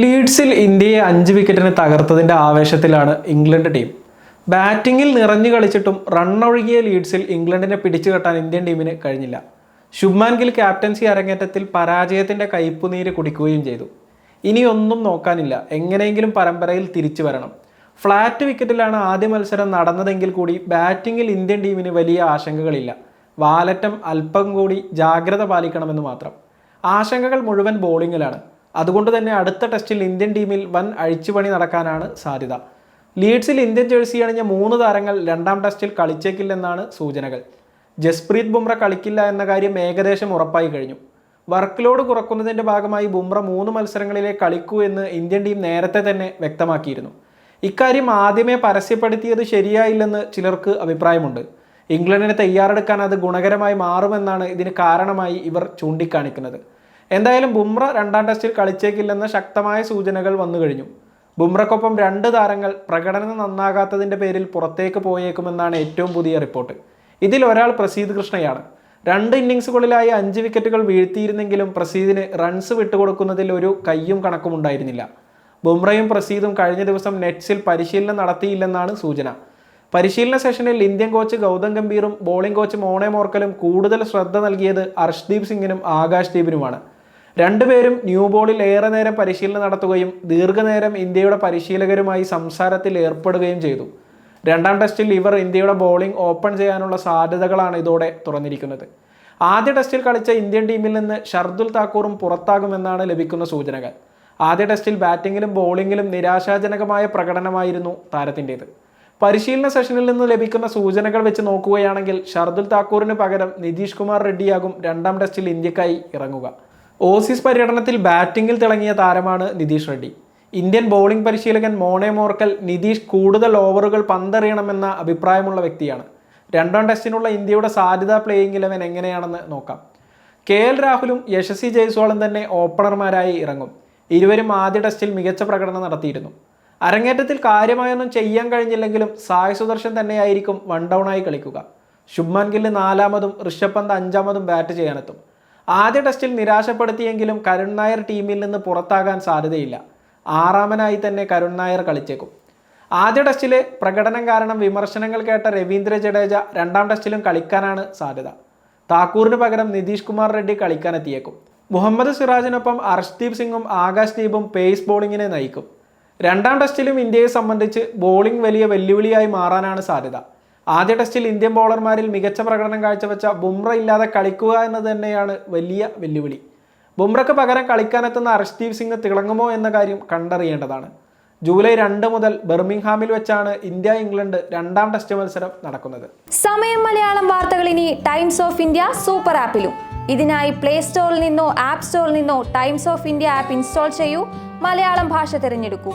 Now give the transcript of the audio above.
ലീഡ്സിൽ ഇന്ത്യയെ അഞ്ച് വിക്കറ്റിന് തകർത്തതിന്റെ ആവേശത്തിലാണ് ഇംഗ്ലണ്ട് ടീം. ബാറ്റിങ്ങിൽ നിറഞ്ഞു കളിച്ചിട്ടും റണ്ണൊഴുകിയ ലീഡ്സിൽ ഇംഗ്ലണ്ടിനെ പിടിച്ചു കെട്ടാൻ ഇന്ത്യൻ ടീമിന് കഴിഞ്ഞില്ല. ശുഭ്മാൻ ഗിൽ ക്യാപ്റ്റൻസി അരങ്ങേറ്റത്തിൽ പരാജയത്തിന്റെ കയ്പുനീര് കുടിക്കുകയും ചെയ്തു. ഇനിയൊന്നും നോക്കാനില്ല. എങ്ങനെയെങ്കിലും പരമ്പരയിൽ തിരിച്ചു വരണം. ഫ്ലാറ്റ് വിക്കറ്റിലാണ് ആദ്യ മത്സരം നടന്നതെങ്കിൽ കൂടി ബാറ്റിങ്ങിൽ ഇന്ത്യൻ ടീമിന് വലിയ ആശങ്കകളില്ല. വാലറ്റം അല്പം കൂടി ജാഗ്രത പാലിക്കണമെന്ന് മാത്രം. ആശങ്കകൾ മുഴുവൻ ബോളിങ്ങിലാണ് അതുകൊണ്ട് തന്നെ അടുത്ത ടെസ്റ്റിൽ ഇന്ത്യൻ ടീമിൽ വൻ അഴിച്ചുപണി നടക്കാനാണ് സാധ്യത. ലീഡ്സിൽ ഇന്ത്യൻ ജേഴ്സി അണിഞ്ഞ മൂന്ന് താരങ്ങൾ രണ്ടാം ടെസ്റ്റിൽ കളിച്ചേക്കില്ലെന്നാണ് സൂചനകൾ. ജസ്പ്രീത് ബുംറ കളിക്കില്ല എന്ന കാര്യം ഏകദേശം ഉറപ്പായി കഴിഞ്ഞു. വർക്ക് ലോഡ് കുറക്കുന്നതിന്റെ ഭാഗമായി ബുംറ മൂന്ന് മത്സരങ്ങളിലെ കളിക്കൂ എന്ന് ഇന്ത്യൻ ടീം നേരത്തെ തന്നെ വ്യക്തമാക്കിയിരുന്നു. ഇക്കാര്യം ആദ്യമേ പരസ്യപ്പെടുത്തിയത് ശരിയായില്ലെന്ന് ചിലർക്ക് അഭിപ്രായമുണ്ട്. ഇംഗ്ലണ്ടിനെ തയ്യാറെടുക്കാൻ അത് ഗുണകരമായി മാറുമെന്നാണ് ഇതിന് കാരണമായി ഇവർ ചൂണ്ടിക്കാണിക്കുന്നത്. എന്തായാലും ബുംറ രണ്ടാം ടെസ്റ്റിൽ കളിച്ചേക്കില്ലെന്ന ശക്തമായ സൂചനകൾ വന്നു കഴിഞ്ഞു. ബുംറക്കൊപ്പം രണ്ട് താരങ്ങൾ പ്രകടനം നന്നാകാത്തതിന്റെ പേരിൽ പുറത്തേക്ക് പോയേക്കുമെന്നാണ് ഏറ്റവും പുതിയ റിപ്പോർട്ട്. ഇതിൽ ഒരാൾ പ്രസീദ് കൃഷ്ണയാണ്. രണ്ട് ഇന്നിങ്സുകളിലായി അഞ്ച് വിക്കറ്റുകൾ വീഴ്ത്തിയിരുന്നെങ്കിലും പ്രസീദിന് റൺസ് വിട്ടുകൊടുക്കുന്നതിൽ ഒരു കയ്യും കണക്കും ഉണ്ടായിരുന്നില്ല. ബുംറയും പ്രസീദും കഴിഞ്ഞ ദിവസം നെറ്റ്സിൽ പരിശീലനം നടത്തിയില്ലെന്നാണ് സൂചന. പരിശീലന സെഷനിൽ ഇന്ത്യൻ കോച്ച് ഗൗതം ഗംഭീറും ബോളിംഗ് കോച്ച് മോണെ മോർക്കലും കൂടുതൽ ശ്രദ്ധ നൽകിയത് അർഷ്ദീപ് സിംഗിനും ആകാശ് ദീപിനുമാണ്. രണ്ടുപേരും ന്യൂ ബോളിൽ ഏറെ നേരം പരിശീലനം നടത്തുകയും ദീർഘനേരം ഇന്ത്യയുടെ പരിശീലകരുമായി സംസാരത്തിൽ ഏർപ്പെടുകയും ചെയ്തു. രണ്ടാം ടെസ്റ്റിൽ ഇവർ ഇന്ത്യയുടെ ബോളിംഗ് ഓപ്പൺ ചെയ്യാനുള്ള സാധ്യതകളാണ് ഇതോടെ തുറന്നിരിക്കുന്നത്. ആദ്യ ടെസ്റ്റിൽ കളിച്ച ഇന്ത്യൻ ടീമിൽ നിന്ന് ഷർദുൽ താക്കൂറും പുറത്താകുമെന്നാണ് ലഭിക്കുന്ന സൂചനകൾ. ആദ്യ ടെസ്റ്റിൽ ബാറ്റിങ്ങിലും ബോളിങ്ങിലും നിരാശാജനകമായ പ്രകടനമായിരുന്നു താരത്തിന്റേത്. പരിശീലന സെഷനിൽ നിന്ന് ലഭിക്കുന്ന സൂചനകൾ വെച്ച് നോക്കുകയാണെങ്കിൽ ഷർദുൽ താക്കൂറിന് പകരം നിതീഷ് കുമാർ റെഡ്ഡിയാകും രണ്ടാം ടെസ്റ്റിൽ ഇന്ത്യക്കായി ഇറങ്ങുക. ഓസീസ് പര്യടനത്തിൽ ബാറ്റിംഗിൽ തിളങ്ങിയ താരമാണ് നിതീഷ് റെഡ്ഡി. ഇന്ത്യൻ ബൗളിംഗ് പരിശീലകൻ മോണെ മോർക്കൽ നിതീഷ് കൂടുതൽ ഓവറുകൾ പന്തെറിയണമെന്ന അഭിപ്രായമുള്ള വ്യക്തിയാണ്. രണ്ടാം ടെസ്റ്റിനുള്ള ഇന്ത്യയുടെ സാധ്യത പ്ലേയിങ് ഇലവൻ എങ്ങനെയാണെന്ന് നോക്കാം. കെ എൽ രാഹുലും യശസ്വി ജയ്സ്വാളും തന്നെ ഓപ്പണർമാരായി ഇറങ്ങും. ഇരുവരും ആദ്യ ടെസ്റ്റിൽ മികച്ച പ്രകടനം നടത്തിയിരുന്നു. അരങ്ങേറ്റത്തിൽ കാര്യമായൊന്നും ചെയ്യാൻ കഴിഞ്ഞില്ലെങ്കിലും സായ് സുദർശൻ തന്നെയായിരിക്കും വൺ ഡൗണായി കളിക്കുക. ശുഭ്മാൻ ഗില്ല് നാലാമതും ഋഷഭ് പന്ത് അഞ്ചാമതും ബാറ്റ് ചെയ്യാനെത്തും. ആദ്യ ടെസ്റ്റിൽ നിരാശപ്പെടുത്തിയെങ്കിലും കരുൺ നായർ ടീമിൽ നിന്ന് പുറത്താകാൻ സാധ്യതയില്ല. ആറാമനായി തന്നെ കരുൺ നായർ കളിച്ചേക്കും. ആദ്യ ടെസ്റ്റിലെ പ്രകടനം കാരണം വിമർശനങ്ങൾ കേട്ട രവീന്ദ്ര ജഡേജ രണ്ടാം ടെസ്റ്റിലും കളിക്കാനാണ് സാധ്യത. താക്കൂറിന് പകരം നിതീഷ് കുമാർ റെഡ്ഡി കളിക്കാനെത്തിയേക്കും. മുഹമ്മദ് സിറാജിനൊപ്പം അർഷ്ദീപ് സിംഗും ആകാശ് ദീപും പേസ് ബോളിങ്ങിനെ നയിക്കും. രണ്ടാം ടെസ്റ്റിലും ഇന്ത്യയെ സംബന്ധിച്ച് ബോളിംഗ് വലിയ വെല്ലുവിളിയായി മാറാനാണ് സാധ്യത. ആദ്യ ടെസ്റ്റിൽ ഇന്ത്യൻ ബോളർമാരിൽ മികച്ച പ്രകടനം കാഴ്ചവെച്ച ബുംറ ഇല്ലാതെ കളിക്കുക എന്നത് തന്നെയാണ് വലിയ വെല്ലുവിളി. ബുംറയ്ക്ക് പകരം കളിക്കാനെത്തുന്ന അർഷ്ദീപ് സിംഗ് തിളങ്ങുമോ എന്ന കാര്യം കണ്ടറിയേണ്ടതാണ്. ജൂലൈ രണ്ട് മുതൽ ബെർമിംഗ്ഹാമിൽ വെച്ചാണ് ഇന്ത്യ ഇംഗ്ലണ്ട് രണ്ടാം ടെസ്റ്റ് മത്സരം നടക്കുന്നത്. സമയം മലയാളം വാർത്തകൾ ഇനി ടൈംസ് ഓഫ് ഇന്ത്യ സൂപ്പർ ആപ്പിലും. ഇതിനായി പ്ലേ സ്റ്റോറിൽ നിന്നോ ആപ്പ് സ്റ്റോറിൽ നിന്നോ Times of India app install ചെയ്യൂ. മലയാളം ഭാഷ തിരഞ്ഞെടുക്കൂ.